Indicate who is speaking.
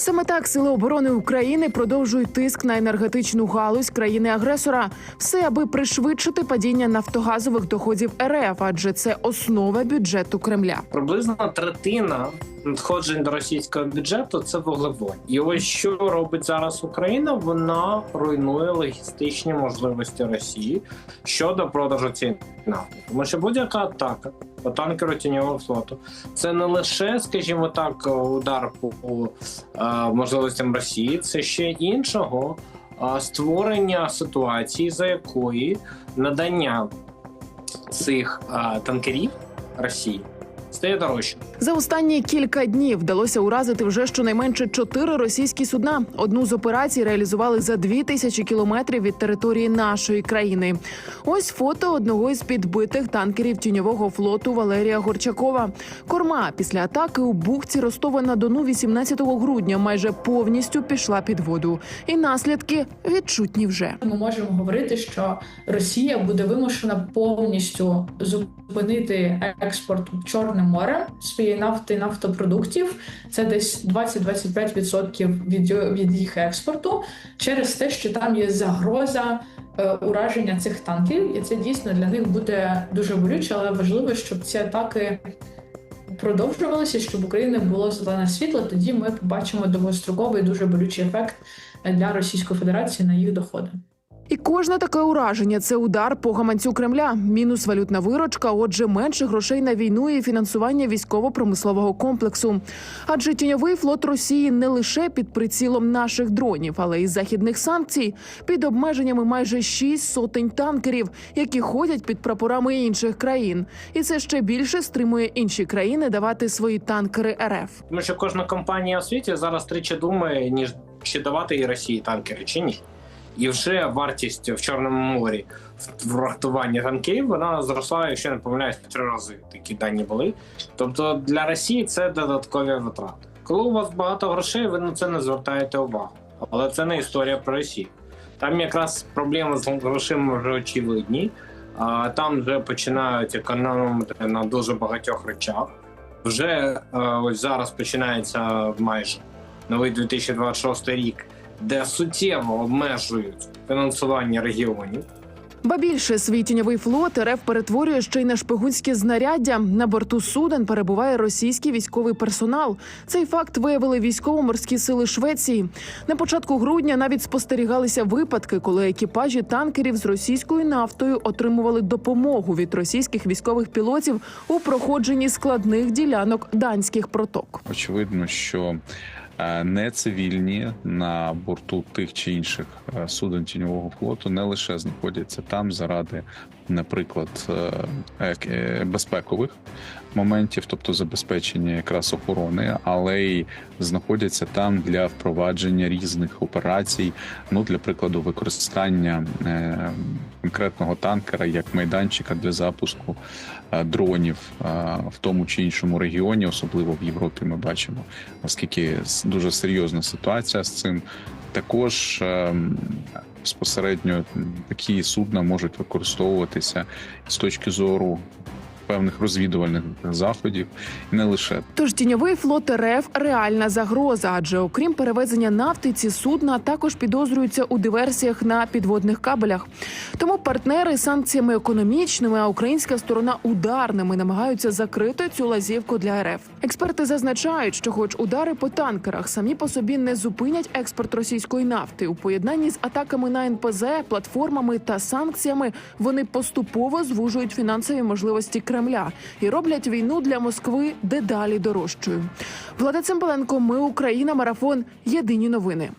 Speaker 1: Саме так сили оборони України продовжують тиск на енергетичну галузь країни-агресора. Все аби пришвидшити падіння нафтогазових доходів РФ, адже це основа бюджету Кремля.
Speaker 2: Приблизно третина надходжень до російського бюджету це вуглеводні. І ось що робить зараз Україна? Вона руйнує логістичні можливості Росії щодо продажу цієї нафти. Тому що будь-яка атака танкеру тіньового флоту. Це не лише, скажімо так, удар по е, можливостям Росії, це ще іншого е, створення ситуації, за якої надання цих е, танкерів Росії стає дорожче.
Speaker 1: За останні кілька днів вдалося уразити вже щонайменше чотири російські судна. Одну з операцій реалізували за дві тисячі кілометрів від території нашої країни. Ось фото одного із підбитих танкерів тіньового флоту Валерія Горчакова. Корма після атаки у бухті Ростова на Дону 18 грудня майже повністю пішла під воду, і наслідки відчутні вже.
Speaker 3: Ми можемо говорити, що Росія буде вимушена повністю зупинити експорт Чорним морем своєї нафти і нафтопродуктів. Це десь 20-25% від, від їх експорту через те, що там є загроза е, ураження цих танків, і це дійсно для них буде дуже болюче, але важливо, щоб ці атаки. Продовжувалися, щоб в Україні було зелене світло. Тоді ми побачимо довгостроковий дуже болючий ефект для Російської Федерації на їх доходи.
Speaker 1: Кожне таке ураження це удар по гаманцю Кремля. Мінус валютна виручка. Отже, менше грошей на війну і фінансування військово-промислового комплексу. Адже тіньовий флот Росії не лише під прицілом наших дронів, але й західних санкцій. Під обмеженнями майже шість сотень танкерів, які ходять під прапорами інших країн. І це ще більше стримує інші країни давати свої танкери РФ.
Speaker 2: Тому що кожна компанія у світі зараз тричі думає, ніж чи давати і Росії танкери, чи ні. І вже вартість в Чорному морі в врахуванні танкерів вона зросла, якщо не помиляюсь, три рази такі дані були. Тобто для Росії це додаткові витрати. Коли у вас багато грошей, ви на це не звертаєте увагу. Але це не історія про Росію. Там якраз проблеми з грошима вже очевидні. А там вже починають економити на дуже багатьох речах. Вже е, ось зараз починається майже новий 2026 рік, де суттєво обмежують фінансування регіонів.
Speaker 1: Ба більше свій тіньовий флот РФ перетворює ще й на шпигунське знаряддя. На борту суден перебуває російський військовий персонал. Цей факт виявили військово-морські сили Швеції. На початку грудня навіть спостерігалися випадки, коли екіпажі танкерів з російською нафтою отримували допомогу від російських військових пілотів у проходженні складних ділянок данських проток.
Speaker 4: Очевидно, що не цивільні на борту тих чи інших е, суден тіньового флоту не лише знаходяться там заради, наприклад, е, е, безпекових моментів, тобто забезпечення якраз охорони, але й знаходяться там для впровадження різних операцій. Ну, для прикладу, використання е, конкретного танкера як майданчика для запуску дронів в тому чи іншому регіоні, особливо в Європі, ми бачимо, наскільки с- дуже серйозна ситуація з цим. Також ем, безпосередньо такі судна можуть використовуватися з точки зору певних розвідувальних заходів, і не лише
Speaker 1: Тож тіньовий флот РФ реальна загроза, адже окрім перевезення нафти, ці судна також підозрюються у диверсіях на підводних кабелях. Тому партнери санкціями економічними, а українська сторона ударними намагаються закрити цю лазівку для РФ. Експерти зазначають, що, хоч удари по танкерах самі по собі не зупинять експорт російської нафти, у поєднанні з атаками на НПЗ, платформами та санкціями, вони поступово звужують фінансові можливості Кремля і роблять війну для Москви дедалі дорожчою. Влада Цимбаленко, ми Україна, марафон. Єдині новини.